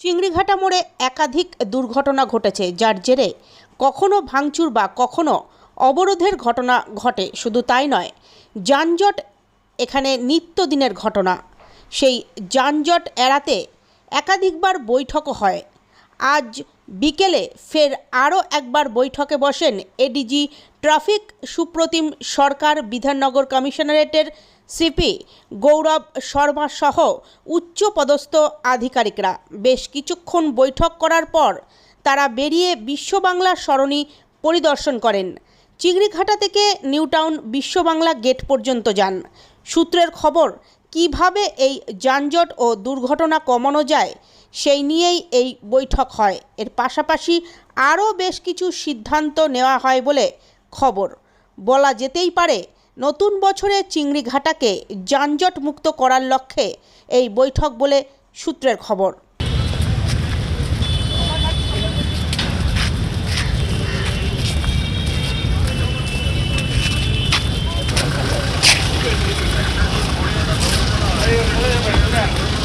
চিংড়িঘাটা মোড়ে একাধিক দুর্ঘটনা ঘটেছে, যার জেরে কখনো ভাঙচুর বা কখনো অবরোধের ঘটনা ঘটে। শুধু তাই নয়, যানজট এখানে নিত্যদিনের ঘটনা। সেই যানজট এড়াতে একাধিকবার বৈঠকও হয়। আজ বিকেলে ফের আরও একবার বৈঠকে বসেন এডিজি ট্রাফিক সুপ্রতিম সরকার বিধাননগর কমিশনারেটের সিপি গৌরব শর্মা সহ উচ্চপদস্থ আধিকারিকরা। বেশ কিছুক্ষণ বৈঠক করার পর তারা বেরিয়ে বিশ্ববাংলা সরণি পরিদর্শন করেন। চিংড়িঘাটা থেকে নিউটাউন বিশ্ববাংলা গেট পর্যন্ত যান। সূত্রের খবর, কীভাবে এই যানজট ও দুর্ঘটনা কমানো যায় সেই নিয়েই এই বৈঠক হয় এর পাশাপাশি আরও বেশ কিছু সিদ্ধান্ত নেওয়া হয় বলে খবর বলা যেতেই পারে, নতুন বছরে চিংড়িঘাটাকে যানজট মুক্ত করার লক্ষ্যে এই বৈঠক বলে সূত্রের খবর Yeah.